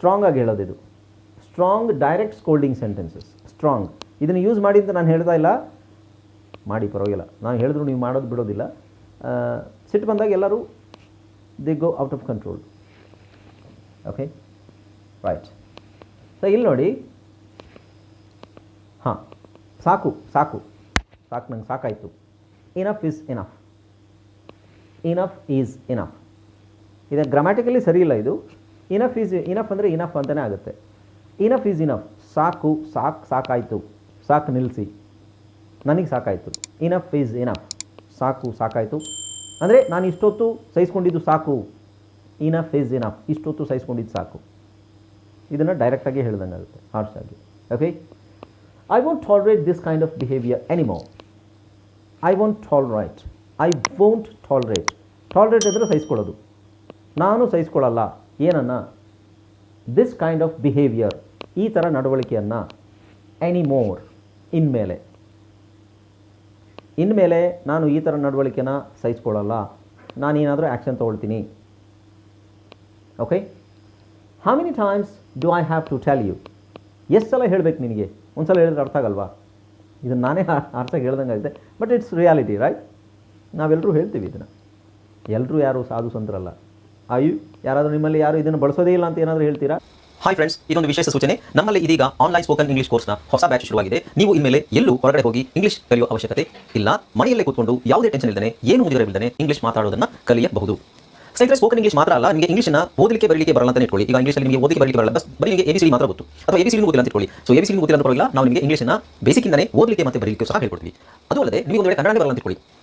Strong ಆಗಿ ಹೇಳೋದು ಇದು. Strong direct scolding sentences strong ಇದನ್ನು ಯೂಸ್ ಮಾಡಿ ಅಂತ ನಾನು ಹೇಳ್ತಾ ಇಲ್ಲ. ಮಾಡಿ ಪರವಾಗಿಲ್ಲ. ನಾನು ಹೇಳಿದ್ರು ನೀವು ಮಾಡೋದು ಬಿಡೋದಿಲ್ಲ. ಸಿಟ್ಟು ಬಂದಾಗ ಎಲ್ಲರೂ they go out of control okay right so ಇಲ್ಲಿ ನೋಡಿ. ಹಾಂ, ಸಾಕು ಸಾಕು. ಸಾಕು, ನಂಗೆ ಸಾಕಾಯಿತು. Enough is enough enough is enough ಇದು ಗ್ರಾಮ್ಯಾಟಿಕಲಿ ಸರಿ ಇಲ್ಲ ಇದು. ಇನಫ್ ಈಸ್ ಇನಫ್ ಅಂದರೆ ಇನಫ್ ಅಂತಲೇ ಆಗುತ್ತೆ. ಇನಫ್ ಈಸ್ ಇನಫ್ ಸಾಕು ಸಾಕು, ಸಾಕಾಯಿತು. ಸಾಕು ನಿಲ್ಲಿಸಿ ನನಗೆ ಸಾಕಾಯಿತು. ಇನಫ್ ಈಸ್ ಇನಫ್ ಸಾಕು, ಸಾಕಾಯಿತು. ಅಂದರೆ ನಾನು ಇಷ್ಟೊತ್ತು ಸಹಿಸ್ಕೊಂಡಿದ್ದು ಸಾಕು. ಇನಫ್ ಈಸ್ ಇನಫ್ ಇಷ್ಟೊತ್ತು ಸಹಿಸ್ಕೊಂಡಿದ್ದು ಸಾಕು. ಇದನ್ನು ಡೈರೆಕ್ಟಾಗಿ ಹೇಳ್ದಂಗೆ ಆಗುತ್ತೆ. ಹಾರ್ಶ್ ಆಗಿ. Okay I won't tolerate this kind of behaviour anymore I won't tolerate I won't tolerate tolerate ಅಂದರೆ ಸಹಿಸ್ಕೊಳ್ಳೋದು. ನಾನು ಸಹಿಸ್ಕೊಳ್ಳಲ್ಲ. ಏನನ್ನ? ದಿಸ್ ಕೈಂಡ್ ಆಫ್ ಬಿಹೇವಿಯರ್ ಈ ಥರ ನಡವಳಿಕೆಯನ್ನು ಎನಿಮೋರ್ ಇನ್ಮೇಲೆ. ಇನ್ಮೇಲೆ ನಾನು ಈ ಥರ ನಡವಳಿಕೆನ ಸಹಿಸ್ಕೊಳ್ಳಲ್ಲ. ನಾನೇನಾದರೂ ಆ್ಯಕ್ಷನ್ ತೊಗೊಳ್ತೀನಿ. Okay how many times do I have to tell you ಎಷ್ಟು ಸಲ ಹೇಳಬೇಕು ನಿನಗೆ? ಒಂದು ಸಲ ಹೇಳಿದ್ರೆ ಅರ್ಥ ಆಗಲ್ವಾ? ಇದನ್ನು ನಾನೇ ಅರ್ಥ ಹೇಳ್ದಂಗೆ ಆಗುತ್ತೆ ಬಟ್ ಇಟ್ಸ್ ರಿಯಾಲಿಟಿ ರೈಟ್ ನಾವೆಲ್ಲರೂ ಹೇಳ್ತೀವಿ ಇದನ್ನು. ಎಲ್ಲರೂ ಯಾರು ಸಾಧು ಸಂತರಲ್ಲ. ಆಯು ಯಾರಾದರೂ ನಿಮ್ಮಲ್ಲಿ ಯಾರು ಇದನ್ನು ಬಳಸೋದೇ ಇಲ್ಲ ಅಂತ ಏನಾದರೂ ಹೇಳ್ತೀರಾ? ಹಾಯ್ ಫ್ರೆಂಡ್ಸ್ ಇದೊಂದು ವಿಶೇಷ ಸೂಚನೆ. ನಮ್ಮಲ್ಲಿ ಇದೀಗ ಆನ್ಲೈನ್ ಸ್ಪೋಕನ್ ಇಂಗ್ಲಿಷ್ ಕೋರ್ಸ್ನ ಹೊಸ ಬ್ಯಾಚ್ ಶುರುವಾಗಿದೆ. ನೀವು ಇನ್ಮೇಲೆ ಎಲ್ಲೂ ಹೊರಗಡೆ ಹೋಗಿ ಇಂಗ್ಲಿಷ್ ಕಲಿಯುವ ಅವಶ್ಯಕತೆ ಇಲ್ಲ. ಮನೆಯಲ್ಲೇ ಕೂತ್ಕೊಂಡು ಯಾವುದೇ ಟೆನ್ಷನ್ ಇಲ್ಲದೆ ಏನು ಮುಗಿದಿರಬಿಲ್ಲದೆ ಇಂಗ್ಲಿಷ್ ಮಾತಾಡೋದನ್ನ ಕಲಿಯಬಹುದು. ಸ್ನೇಹಿತರೆ ಸ್ಪೋಕನ್ ಇಂಗ್ಲಿಷ್ ಮಾತ್ರ ಅಲ್ಲ, ನಿಮಗೆ ಇಂಗ್ಲಿಷ್ನ ಓದಲಿಕ್ಕೆ ಬರಲಿಕ್ಕೆ ಬರಲ್ಲ ಅಂತ ಇಟ್ಕೊಳ್ಳಿ. ಈಗ ಇಂಗ್ಲೀಷ್ ನಿಮಗೆ ಓದಲಿಕ್ಕೆ ಬರಲಿಕ್ಕೆ ಬರಲ್ಲ ಬಸ್ ಬರೀ ನಿಮಗೆ ಎಬಿಸಿಡಿ ಮಾತ್ರ ಗೊತ್ತು. ಅಥವಾ ಎಬಿಸಿಡಿ ಓದಿಲ್ಲ ಅಂತ ಇಟ್ಕೊಳ್ಳಿ. ಸೊ ಎಬಿಸಿಡಿ ಓದಿಲ್ಲ ಅಂತ ನಾವು ನಿಮಗೆ ಇಂಗ್ಲಿಷ್ನ ಬೇಸಿಕ್ಕಿಂದನೇ ಓದಲಿಕ್ಕೆ ಮತ್ತೆ ಬರಲಿಕ್ಕೆ ಸಹ ಹೇಳ್ಕೊಡ್ತೀವಿ. ಅದು ಅಲ್ಲದೆ, ನೀವು ಒಂದು ವೇಳೆ ಕನ್ನಡ ಬರಲ್ಲ ಅಂತ ಇಟ್ಕೊಳ್ಳಿ.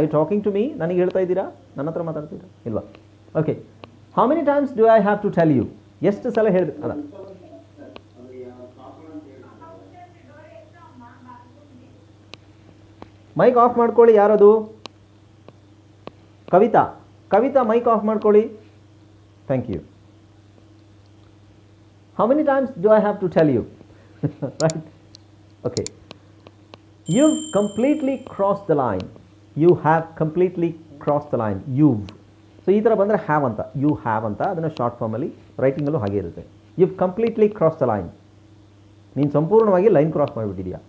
ಐ ಟಾಕಿಂಗ್ ಟು ಮೀ ನನಗೆ ಹೇಳ್ತಾ ಇದ್ದೀರಾ? ನನ್ನ ಹತ್ರ ಮಾತಾಡ್ತೀರಾ ಇಲ್ವಾ? Okay how many times do I have to tell you ಎಷ್ಟು ಸಲ ಹೇಳ್ಬೇಕು ಅಲ್ಲ. ಮೈಕ್ ಆಫ್ ಮಾಡ್ಕೊಳ್ಳಿ ಯಾರದು? ಕವಿತಾ. ಕವಿತಾ ಮೈಕ್ ಆಫ್ ಮಾಡ್ಕೊಳ್ಳಿ. Thank you how many times do I have to tell you right okay you completely cross the line you have completely cross the line you've so ಈ ಥರ ಬಂದರೆ ಹ್ಯಾವ್ ಅಂತ. You have ಅಂತ. ಅದನ್ನು short ಫಾರ್ಮಲ್ಲಿ ರೈಟಿಂಗಲ್ಲೂ ಹಾಗೆ ಇರುತ್ತೆ. You completely cross the line ನೀನು ಸಂಪೂರ್ಣವಾಗಿ ಲೈನ್ ಕ್ರಾಸ್ ಮಾಡಿಬಿಟ್ಟಿದ್ಯಾ?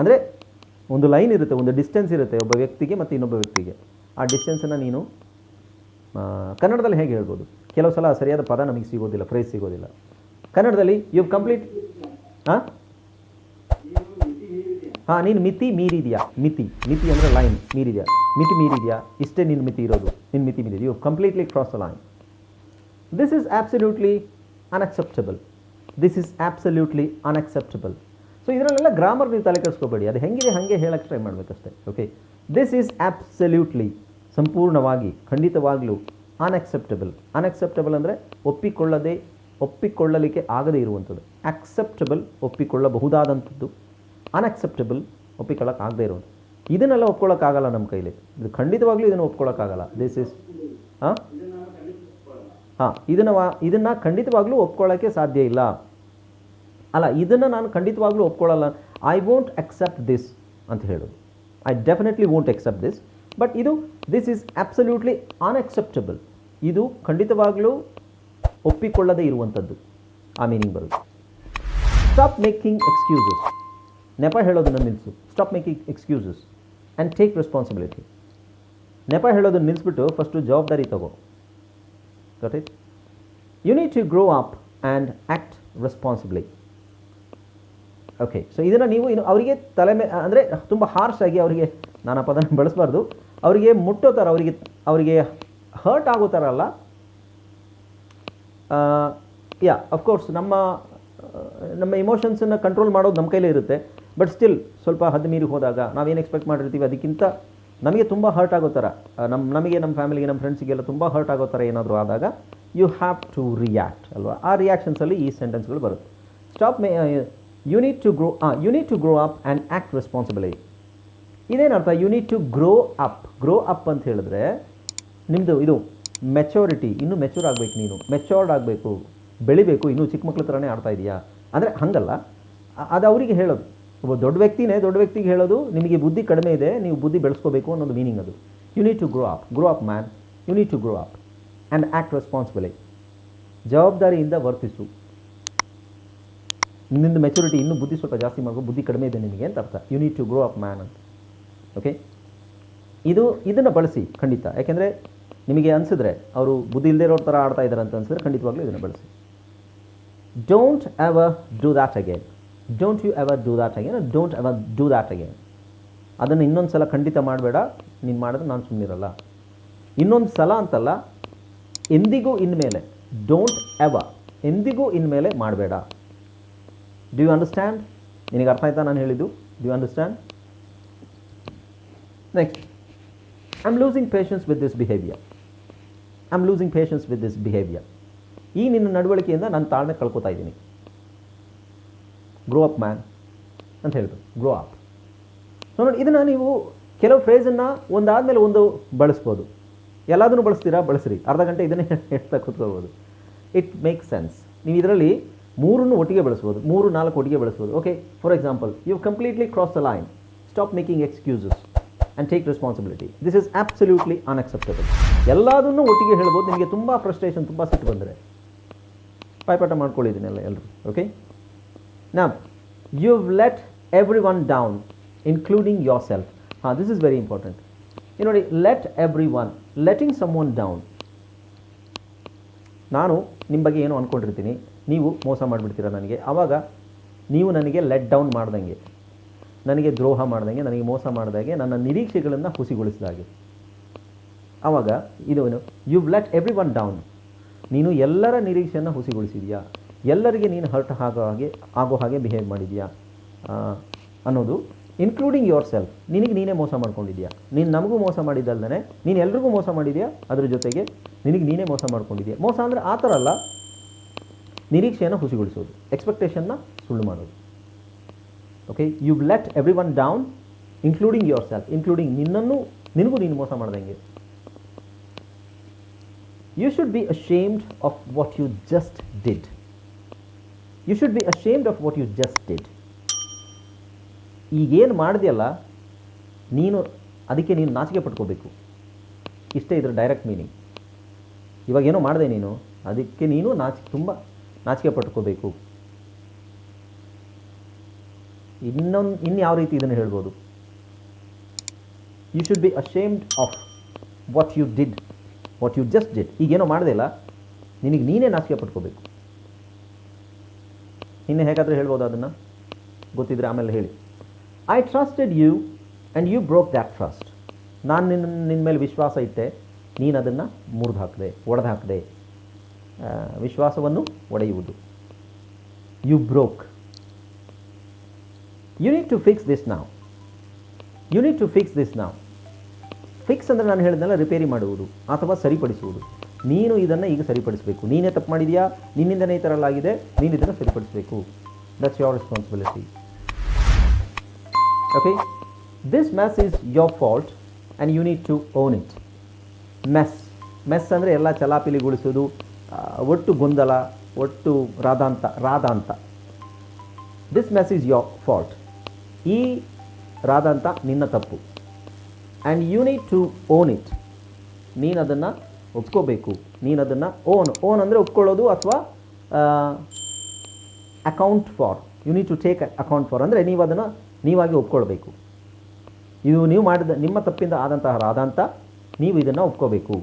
ಅಂದರೆ ಒಂದು ಲೈನ್ ಇರುತ್ತೆ, ಒಂದು ಡಿಸ್ಟೆನ್ಸ್ ಇರುತ್ತೆ ಒಬ್ಬ ವ್ಯಕ್ತಿಗೆ ಮತ್ತು ಇನ್ನೊಬ್ಬ ವ್ಯಕ್ತಿಗೆ. ಆ ಡಿಸ್ಟೆನ್ಸನ್ನು ನೀನು ಕನ್ನಡದಲ್ಲಿ ಹೇಗೆ ಹೇಳ್ಬೋದು? ಕೆಲವು ಸಲ ಸರಿಯಾದ ಪದ ನಮಗೆ ಸಿಗೋದಿಲ್ಲ ಫ್ರೇಸ್ ಸಿಗೋದಿಲ್ಲ. ಕನ್ನಡದಲ್ಲಿ ಯು ಕಂಪ್ಲೀಟ್ ಹಾಂ ಹಾಂ, ನೀನು ಮಿತಿ ಮೀರಿದೆಯಾ? ಮಿತಿ. ಮಿತಿ ಅಂದರೆ ಲೈನ್ ಮೀರಿದೆಯಾ? ಮಿತಿ ಮೀರಿದೆಯಾ? ಇಷ್ಟೇ ನಿನ್ನ ಮಿತಿ ಇರೋದು. ನಿನ್ನ ಮಿತಿ ಮೀರಿದೆ you completely cross the line this is absolutely unacceptable this is absolutely unacceptable so ಇದರಲ್ಲೆಲ್ಲ ಗ್ರಾಮರ್ ನೀವು ತಲೆ ಕೆಡಿಸ್ಕೋಬೇಡಿ. ಅದು ಹೆಂಗಿದೆ ಹಾಗೆ ಹೇಳಕ್ಕೆ ಟ್ರೈ ಮಾಡಬೇಕಷ್ಟೇ ಓಕೆ ದಿಸ್ ಈಸ್ ಆ್ಯಬ್ಸಲ್ಯೂಟ್ಲಿ ಸಂಪೂರ್ಣವಾಗಿ, ಖಂಡಿತವಾಗಲೂ ಅನ್ಅಕ್ಸೆಪ್ಟಬಲ್ ಅನ್ಅಕ್ಸೆಪ್ಟಬಲ್ ಅಂದರೆ ಒಪ್ಪಿಕೊಳ್ಳದೆ, ಒಪ್ಪಿಕೊಳ್ಳಲಿಕ್ಕೆ ಆಗದೇ ಇರುವಂಥದ್ದು. ಆಕ್ಸೆಪ್ಟಬಲ್ ಒಪ್ಪಿಕೊಳ್ಳಬಹುದಾದಂಥದ್ದು. ಅನ್ಅಕ್ಸೆಪ್ಟಬಲ್ ಒಪ್ಪಿಕೊಳ್ಳೋಕ್ಕಾಗದೇ ಇರೋದು. ಇದನ್ನೆಲ್ಲ ಒಪ್ಕೊಳ್ಳೋಕ್ಕಾಗಲ್ಲ ನಮ್ಮ ಕೈಲಿ. ಇದು ಖಂಡಿತವಾಗ್ಲೂ ಇದನ್ನು ಒಪ್ಕೊಳ್ಳೋಕ್ಕಾಗಲ್ಲ. ದಿಸ್ ಇಸ್ ಹಾಂ? ಹಾಂ, ಇದನ್ನು ಇದನ್ನು ಖಂಡಿತವಾಗ್ಲೂ ಒಪ್ಕೊಳ್ಳೋಕ್ಕೆ ಸಾಧ್ಯ ಇಲ್ಲ. ಅಲ್ಲ, ಇದನ್ನು ನಾನು ಖಂಡಿತವಾಗ್ಲೂ ಒಪ್ಕೊಳ್ಳಲ್ಲ. ಐ ವೋಂಟ್ ಅಕ್ಸೆಪ್ಟ್ ದಿಸ್ ಅಂತ ಹೇಳೋದು. I definitely won't accept this but ಇದು ದಿಸ್ ಈಸ್ ಆ್ಯಬ್ಸಲ್ಯೂಟ್ಲಿ ಅನ್ಅಕ್ಸೆಪ್ಟಬಲ್ ಇದು ಖಂಡಿತವಾಗ್ಲೂ ಒಪ್ಪಿಕೊಳ್ಳದೇ ಇರುವಂಥದ್ದು ಆ ಮೀನಿಂಗ್ ಬರುತ್ತೆ. ಸ್ಟಾಪ್ ಮೇಕಿಂಗ್ ಎಕ್ಸ್ಕ್ಯೂಸಸ್ ನೆಪ ಹೇಳೋದನ್ನು ನಿಲ್ಲಿಸು stop making excuses and take responsibility ನೆಪ ಹೇಳೋದನ್ನು ನಿಲ್ಲಿಸ್ಬಿಟ್ಟು ಫಸ್ಟು ಜವಾಬ್ದಾರಿ ತಗೋ. Got it you need to grow up and act responsibly. Okay so ಇದನ್ನು ನೀವು ಇನ್ನು ಅವರಿಗೆ ತಲೆ ಮೇ ಅಂದರೆ ತುಂಬ ಹಾರ್ಶ್ ಆಗಿ ಅವರಿಗೆ ನಾನು ಪದ ಪದನ ಬಳಸಬಾರ್ದು. ಅವರಿಗೆ ಮುಟ್ಟೋ ಥರ ಅವರಿಗೆ ಅವರಿಗೆ ಹರ್ಟ್ ಆಗೋ ಥರ ಅಲ್ಲ. ಯಾ ಅಫ್ಕೋರ್ಸ್ ನಮ್ಮ ನಮ್ಮ ಇಮೋಷನ್ಸನ್ನು ಕಂಟ್ರೋಲ್ ಮಾಡೋದು ನಮ್ಮ ಕೈಲೇ ಇರುತ್ತೆ. ಬಟ್ ಸ್ಟಿಲ್ ಸ್ವಲ್ಪ ಹದ್ದು ಮೀರಿ ಹೋದಾಗ ನಾವೇನು ಎಕ್ಸ್ಪೆಕ್ಟ್ ಮಾಡಿರ್ತೀವಿ ಅದಕ್ಕಿಂತ ನಮಗೆ ತುಂಬ ಹರ್ಟ್ ಆಗೋ ಥರ ನಮ್ಮ ನಮಗೆ ನಮ್ಮ ಫ್ಯಾಮಿಲಿಗೆ ನಮ್ಮ ಫ್ರೆಂಡ್ಸಿಗೆಲ್ಲ ತುಂಬ ಹರ್ಟ್ ಆಗೋ ಥರ ಏನಾದರೂ ಆದಾಗ ಯು ಹ್ಯಾವ್ ಟು ರಿಯಾಕ್ಟ್ ಅಲ್ವಾ? ಆ ರಿಯಾಕ್ಷನ್ಸಲ್ಲಿ ಈ ಸೆಂಟೆನ್ಸ್ಗಳು ಬರುತ್ತೆ. Stop may you need to grow you need to grow up and act responsibility ಇದೇನರ್ಥ you need to grow up grow up ಅಂತ ಹೇಳಿದ್ರೆ ನಿಮ್ಮದು ಇದು ಮೆಚೋರಿಟಿ ಇನ್ನೂ ಮೆಚೂರ್ ಆಗಬೇಕು ನೀನು. ಮೆಚೋರ್ಡ್ ಆಗಬೇಕು, ಬೆಳಿಬೇಕು. ಇನ್ನೂ ಚಿಕ್ಕ ಮಕ್ಳ ಥರನೇ ಆಡ್ತಾ ಇದೆಯಾ? ಅಂದರೆ ಹಂಗಲ್ಲ. ಅದು ಅವರಿಗೆ ಹೇಳೋದು. ಒಬ್ಬ ದೊಡ್ಡ ವ್ಯಕ್ತಿನೇ ದೊಡ್ಡ ವ್ಯಕ್ತಿಗೆ ಹೇಳೋದು, ನಿಮಗೆ ಬುದ್ಧಿ ಕಡಿಮೆ ಇದೆ, ನೀವು ಬುದ್ಧಿ ಬೆಳೆಸ್ಕೋಬೇಕು ಅನ್ನೋದು ಮೀನಿಂಗ್ ಅದು. You need to grow up grow up man you need to grow up and act responsibly ಜವಾಬ್ದಾರಿಯಿಂದ ವರ್ತಿಸು. ನಿಂದ ಮೆಚುರಿಟಿ ಇನ್ನೂ ಬುದ್ಧಿ ಸ್ವಲ್ಪ ಜಾಸ್ತಿ ಮಾಡಬೇಕು ಬುದ್ಧಿ ಕಡಿಮೆ ಇದೆ ನಿಮಗೆ ಅಂತ ಅರ್ಥ. You need to grow up man ಅಂತ. ಓಕೆ ಇದು, ಇದನ್ನು ಬಳಸಿ, ಖಂಡಿತ. ಯಾಕೆಂದರೆ ನಿಮಗೆ ಅನಿಸಿದ್ರೆ, ಅವರು ಬುದ್ಧಿ ಇಲ್ಲದೆ ಇರೋ ಥರ ಆಡ್ತಾ ಇದ್ದಾರೆ ಅಂತ ಅನಿಸಿದ್ರೆ ಖಂಡಿತವಾಗ್ಲೂ ಇದನ್ನು ಬಳಸಿ. Don't ever do that again don't you ever do that again don't ever do that again ಅದನ್ನು ಇನ್ನೊಂದು ಸಲ ಖಂಡಿತ ಮಾಡಬೇಡ. ನೀನು ಮಾಡಿದ್ರೆ ನಾನು ಸುಮ್ಮನಿರಲ್ಲ ಇನ್ನೊಂದು ಸಲ ಅಂತಲ್ಲ, ಎಂದಿಗೂ ಇನ್ಮೇಲೆ ಡೋಂಟ್ ಎವರ್ ಎಂದಿಗೂ ಇನ್ಮೇಲೆ ಮಾಡಬೇಡ. ಡ್ಯೂ ಯು ಅಂಡರ್ಸ್ಟ್ಯಾಂಡ್ ನಿನಗೆ ಅರ್ಥ ಆಯ್ತಾ ನಾನು ಹೇಳಿದ್ದು? Do understand next I am losing patience with this behaviour I am losing patience with this behaviour ಈ ನಿನ್ನ ನಡವಳಿಕೆಯಿಂದ ನಾನು ತಾಳ್ಮೆ ಕಳ್ಕೊತಾ ಇದ್ದೀನಿ. ಗ್ರೋ ಅಪ್ ಮ್ಯಾನ್ ಅಂತ ಹೇಳಿದ್ರು. ಗ್ರೋ ಅಪ್ ಸೊ ನೋಡಿ ಇದನ್ನು ನೀವು ಕೆಲವು ಫ್ರೇಸನ್ನು ಒಂದಾದಮೇಲೆ ಒಂದು ಬಳಸ್ಬೋದು. ಎಲ್ಲದನ್ನು ಬಳಸ್ತೀರಾ? ಬಳಸ್ರಿ. ಅರ್ಧ ಗಂಟೆ ಇದನ್ನೇ ಹೇಳ್ತಾ ಕೂತ್ಕೋಬೋದು ಇಟ್ ಮೇಕ್ ಸೆನ್ಸ್ ನೀವು ಇದರಲ್ಲಿ ಮೂರನ್ನು ಒಟ್ಟಿಗೆ ಬಳಸ್ಬೋದು. ಮೂರು, ನಾಲ್ಕು ಒಟ್ಟಿಗೆ ಬಳಸ್ಬೋದು. Okay for example you completely cross the line stop making excuses and take responsibility this is absolutely unacceptable ಎಲ್ಲದನ್ನು ಒಟ್ಟಿಗೆ ಹೇಳ್ಬೋದು. ನಿಮಗೆ ತುಂಬ ಫ್ರಸ್ಟ್ರೇಷನ್ ತುಂಬ ಸಿಟ್ಟು ಬಂದರೆ. ಪಾಯ್ಪಾಟ ಮಾಡ್ಕೊಳ್ಳಿದ್ದೀನೆಲ್ಲ ಎಲ್ಲರೂ ಓಕೆ ನಾ you let everyone down including yourself ಹಾಂ this is very important let letting someone down ನಾನು ನಿಮ್ಮ ಬಗ್ಗೆ ಏನೋ ಅಂದ್ಕೊಂಡಿರ್ತೀನಿ ನೀವು ಮೋಸ ಮಾಡಿಬಿಡ್ತೀರ ನನಗೆ? ಆವಾಗ ನೀವು ನನಗೆ ಲೆಟ್ ಡೌನ್ ಮಾಡ್ದಂಗೆ. ನನಗೆ ದ್ರೋಹ ಮಾಡ್ದಂಗೆ, ನನಗೆ ಮೋಸ ಮಾಡ್ದಾಗೆ, ನನ್ನ ನಿರೀಕ್ಷೆಗಳನ್ನು ಹುಸಿಗೊಳಿಸಿದಾಗೆ. ಆವಾಗ ಇದು you let everyone down ನೀನು ಎಲ್ಲರ ನಿರೀಕ್ಷೆಯನ್ನು ಹುಸಿಗೊಳಿಸಿದೆಯಾ? ಎಲ್ಲರಿಗೆ ನೀನು ಹರ್ಟ್ ಆಗೋ ಹಾಗೆ ಆಗೋ ಹಾಗೆ ಬಿಹೇವ್ ಮಾಡಿದೀಯಾ ಅನ್ನೋದು ಇನ್ಕ್ಲೂಡಿಂಗ್ ಯೋರ್ ಸೆಲ್ಫ್ ನಿನಗೆ ನೀನೇ ಮೋಸ ಮಾಡ್ಕೊಂಡಿದ್ಯಾ ನೀನು ನಮಗೂ ಮೋಸ ಮಾಡಿದ್ದಲ್ದೇ ನೀನು ಎಲ್ರಿಗೂ ಮೋಸ ಮಾಡಿದ್ಯಾ ಅದ್ರ ಜೊತೆಗೆ ನಿನಗೆ ನೀನೇ ಮೋಸ ಮಾಡ್ಕೊಂಡಿದ್ಯಾ ಮೋಸ ಅಂದರೆ ಆ ಥರ ಅಲ್ಲ. ನಿರೀಕ್ಷೆಯನ್ನು ಹುಸಿಗೊಳಿಸೋದು ಎಕ್ಸ್ಪೆಕ್ಟೇಷನ್ನ ಸುಳ್ಳು ಮಾಡೋದು. Okay you let everyone down including yourself including ನಿನ್ನನ್ನು, ನಿನಗೂ ನೀನು ಮೋಸ ಮಾಡ್ದಂಗೆ. You should be ashamed of what you just did you should be ashamed of what you just did ಈಗೇನು ಮಾಡಿದೆಯಲ್ಲ, ನೀನು ಅದಕ್ಕೆ ನೀನು ನಾಚಿಕೆ ಪಟ್ಕೋಬೇಕು. ಇಷ್ಟೇ ಇದ್ರ ಡೈರೆಕ್ಟ್ ಮೀನಿಂಗ್ ಇವಾಗ ಏನೋ ಮಾಡಿದೆ ನೀನು, ಅದಕ್ಕೆ ನೀನು ನಾಚಿಕೆ ತುಂಬ ನಾಚಿಕೆ ಪಟ್ಕೋಬೇಕು. ಇನ್ನೊಂದು ಇನ್ನು ಯಾವ ರೀತಿ ಇದನ್ನು ಹೇಳ್ಬೋದು? You should be ashamed of what you did what you just did ಈಗೇನೋ ಮಾಡಿದೆ ಅಲ್ಲ, ನಿನಗೆ ನೀನೇ ನಾಚಿಕೆ ಪಟ್ಕೋಬೇಕು. ಇನ್ನು ಹೇಗಾದರೂ ಹೇಳ್ಬೋದು ಅದನ್ನು? ಗೊತ್ತಿದ್ರೆ ಆಮೇಲೆ ಹೇಳಿ. I trusted you and you broke that trust ನಾನು ನಿನ್ನ ನಿನ್ನ ಮೇಲೆ ವಿಶ್ವಾಸ ಇಟ್ಟೆ. ನೀನು ಅದನ್ನು ಮುರಿದು ಹಾಕಿದೆ ಒಡೆದು ಹಾಕಿದೆ ವಿಶ್ವಾಸವನ್ನು ಒಡೆಯುವುದು. You broke you need to fix this ನಾವು you need to fix this ನಾವು ಫಿಕ್ಸ್ ಅಂದರೆ ನಾನು ಹೇಳಿದ್ನಲ್ಲ ರಿಪೇರಿ ಮಾಡುವುದು ಅಥವಾ ಸರಿಪಡಿಸುವುದು. ನೀನು ಇದನ್ನು ಈಗ ಸರಿಪಡಿಸಬೇಕು. ನೀನೇ ತಪ್ಪು ಮಾಡಿದೆಯಾ? ನಿನ್ನಿಂದನೇ ಈ ಥರ ಆಗಿದೆ. ನೀನು ಇದನ್ನು ಸರಿಪಡಿಸಬೇಕು. That's your responsibility okay this mess is your fault and you need to own it mess mess ಅಂದರೆ ಎಲ್ಲ ಚಲಾಪಿಲಿಗೊಳಿಸೋದು ಒಟ್ಟು ಗೊಂದಲ, ಒಟ್ಟು ರಾಧಾಂತ ರಾಧಾಂತ. This mess is your fault ಈ ರಾಧಾಂತ ನಿನ್ನ ತಪ್ಪು. And you need to own it ನೀನು ಅದನ್ನು ಒಪ್ಕೋಬೇಕು. ನೀನು ಅದನ್ನು ಓನ್ ಓನ್ ಅಂದರೆ ಒಪ್ಕೊಳ್ಳೋದು ಅಥವಾ account for you need to take account for ಅಂದರೆ ನೀವು ಅದನ್ನು ನೀವಾಗಿ ಒಪ್ಕೊಳ್ಬೇಕು. ಇದು ನೀವು ಮಾಡಿದ, ನಿಮ್ಮ ತಪ್ಪಿಂದ ಆದಂತಹ ಆದಂತ ನೀವು ಇದನ್ನು ಒಪ್ಕೋಬೇಕು.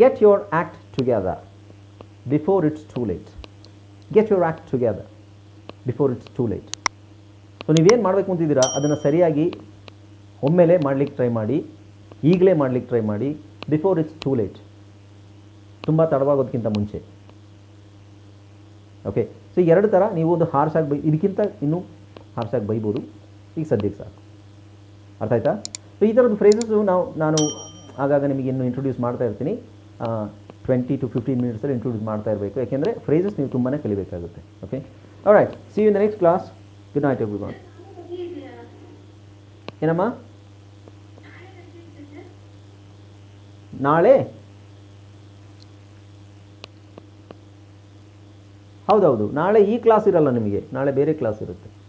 Get your act together before it's too late get your act together before it's too late so ನೀವೇನು ಮಾಡಬೇಕು ಅಂತಿದ್ದೀರಾ? ಅದನ್ನು ಸರಿಯಾಗಿ ಒಮ್ಮೆಲೆ ಮಾಡಲಿಕ್ಕೆ ಟ್ರೈ ಮಾಡಿ, ಈಗಲೇ ಮಾಡಲಿಕ್ಕೆ ಟ್ರೈ ಮಾಡಿ ಬಿಫೋರ್ ಇಟ್ಸ್ ಟೂ ಲೇಟ್ ತುಂಬ ತಡವಾಗೋದಕ್ಕಿಂತ ಮುಂಚೆ. ಓಕೆ ಸೊ ಎರಡು ಥರ ನೀವು ಒಂದು ಹಾರ್ಸಾಗಿ ಬೈ, ಇದಕ್ಕಿಂತ ಇನ್ನೂ ಹಾರ್ಸಾಗಿ ಬೈಬೋದು. ಈಗ ಸದ್ಯಕ್ಕೆ ಸಾಕು. ಅರ್ಥ ಆಯ್ತಾ? ಸೊ ಈ ಥರದ್ದು ಫ್ರೇಸಸ್ಸು ನಾವು, ನಾನು ಆಗಾಗ ನಿಮಗೆ ಇನ್ನು ಇಂಟ್ರೊಡ್ಯೂಸ್ ಮಾಡ್ತಾ ಇರ್ತೀನಿ. ಟ್ವೆಂಟಿ ಟು ಫಿಫ್ಟೀನ್ ಮಿನಿಟ್ಸಲ್ಲಿ ಇಂಟ್ರೊಡ್ಯೂಸ್ ಮಾಡ್ತಾ ಇರಬೇಕು. ಯಾಕೆಂದರೆ ಫ್ರೇಸಸ್ ನೀವು ತುಂಬಾ ಕಲಿಬೇಕಾಗುತ್ತೆ. Okay right see in the next class good night every ಏನಮ್ಮ? ನಾಳೆ? ಹೌದೌದು ನಾಳೆ ಈ ಕ್ಲಾಸ್ ಇರಲ್ಲ ನಿಮಗೆ ನಾಳೆ ಬೇರೆ ಕ್ಲಾಸ್ ಇರುತ್ತೆ.